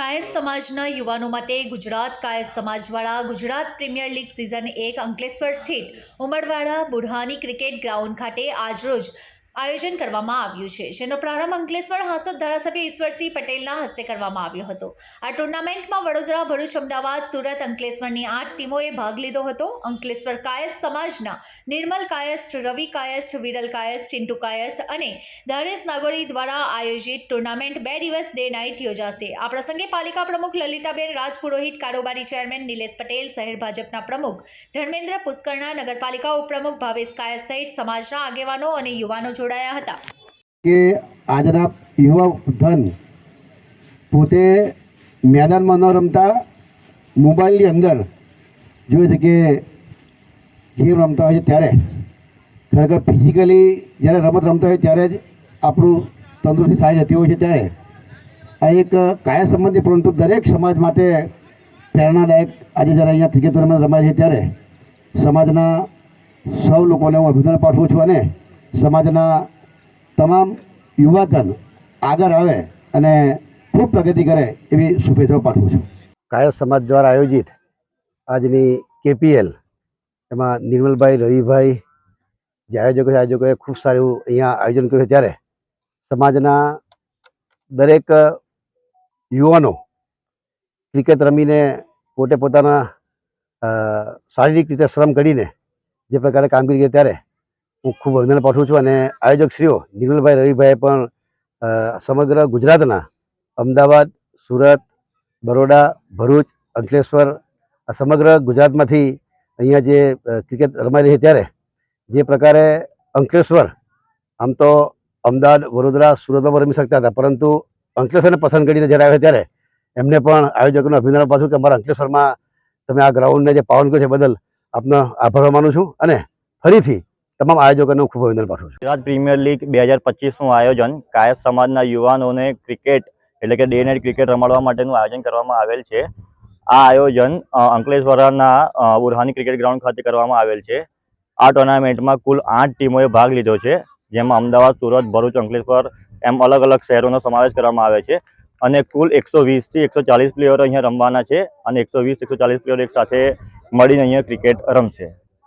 કાયસ્થ સમાજના યુવાનો માટે ગુજરાત કાયસ્થ સમાજવાળા ગુજરાત પ્રીમિયર લીગ સિઝન એક અંકલેશ્વર સ્થિત ઉમરવાડા બુરહાની ક્રિકેટ ગ્રાઉન્ડ ખાતે આજરોજ આયોજન કરવામાં આવ્યું છે. જેનો પ્રારંભ અંકલેશ્વર હાંસોદ ધારાસભ્ય ઈશ્વરસિંહ પટેલના હસ્તે કરવામાં આવ્યો હતો. આ ટુર્નામેન્ટમાં વડોદરા, ભરૂચ, અમદાવાદ, સુરત, અંકલેશ્વરની આઠ ટીમોએ ભાગ લીધો હતો. અંકલેશ્વર કાયસ્થ સમાજના નિર્મલ કાયસ્થ, રવિ કાયસ્થ, વિરલ કાયસ્થ, ચિંટુ કાયસ્થ અને ધારેશ નાગોરી દ્વારા આયોજિત ટુર્નામેન્ટ બે દિવસ ડે નાઇટ યોજાશે. આ પ્રસંગે પાલિકા પ્રમુખ લલિતાબેન રાજપુરોહિત, કારોબારી ચેરમેન નિલેશ પટેલ, શહેર ભાજપના પ્રમુખ ધર્મેન્દ્ર પુષ્કરણા નગરપાલિકા ઉપપ્રમુખ ભાવેશ કાયસ્થ સહિત સમાજના આગેવાનો અને યુવાનો જોડાયા હતા. કે આજના યુવા ધન પોતે મેદાનમાં ન રમતા, મોબાઈલની અંદર જોઈએ છે કે ગેમ રમતા હોય છે ત્યારે. ખરેખર ફિઝિકલી જ્યારે રમત રમતા હોય ત્યારે જ આપણું તંદુરસ્તી સારી રહેતી હોય છે ત્યારે. આ એક કાયા સંબંધી પરંતુ દરેક સમાજ માટે પ્રેરણાદાયક આજે જ્યારે અહીંયા ક્રિકેટ રમત રમાય છે ત્યારે સમાજના સૌ લોકોને હું અભિનંદન પાઠવું છું અને સમાજના તમામ યુવાધન આગળ આવે અને ખૂબ પ્રગતિ કરે એવી શુભેચ્છાઓ પાઠવું છું. કાયો સમાજ દ્વારા આયોજિત આજની કેપીએલ, એમાં નિર્મલભાઈ રવિભાઈ જે આયોજકો છે, આયોજકોએ ખૂબ સારું અહીંયા આયોજન કર્યું ત્યારે સમાજના દરેક યુવાનો ક્રિકેટ રમીને પોતે પોતાના શારીરિક રીતે શ્રમ કરીને જે પ્રકારે કામગીરી કરી ત્યારે હું ખૂબ અભિનંદન પાઠવું છું અને આયોજકશ્રીઓ નિર્મલભાઈ રવિભાઈએ પણ સમગ્ર ગુજરાતના અમદાવાદ, સુરત, બરોડા, ભરૂચ, અંકલેશ્વર, આ સમગ્ર ગુજરાતમાંથી અહીંયા જે ક્રિકેટ રમાઈ રહી ત્યારે જે પ્રકારે અંકલેશ્વર, આમ તો અમદાવાદ, વડોદરા, સુરતમાં રમી શકતા હતા, પરંતુ અંકલેશ્વરને પસંદ કરીને જ્યારે આવ્યા ત્યારે એમને પણ આયોજકોને અભિનંદન પાછું કે અમારા અંકલેશ્વરમાં તમે આ ગ્રાઉન્ડને જે પાવન કર્યો છે બદલ આપનો આભાર માનું છું અને ફરીથી તમામ આયોજકોને ખૂબ અભિનંદન પાઠવું છું. ગુજરાત પ્રીમિયર લીગ બે હજાર પચીસનું આયોજન કાયસ્થ સમાજના યુવાનોને ક્રિકેટ એટલે કે ડે નાઇટ ક્રિકેટ રમાડવા માટેનું આયોજન કરવામાં આવેલ છે. આ આયોજન અંકલેશ્વરના બુરહાની ક્રિકેટ ગ્રાઉન્ડ ખાતે કરવામાં આવેલ છે. આ ટુર્નામેન્ટમાં કુલ આઠ ટીમોએ ભાગ લીધો છે, જેમાં અમદાવાદ, સુરત, ભરૂચ, અંકલેશ્વર એમ અલગ અલગ શહેરોનો સમાવેશ કરવામાં આવે છે અને કુલ એકસો વીસથી એકસો ચાલીસ પ્લેયરો અહીંયા રમવાના છે અને એકસો વીસ, એકસો ચાલીસ પ્લેયરો એક સાથે મળીને અહીંયા ક્રિકેટ રમશે.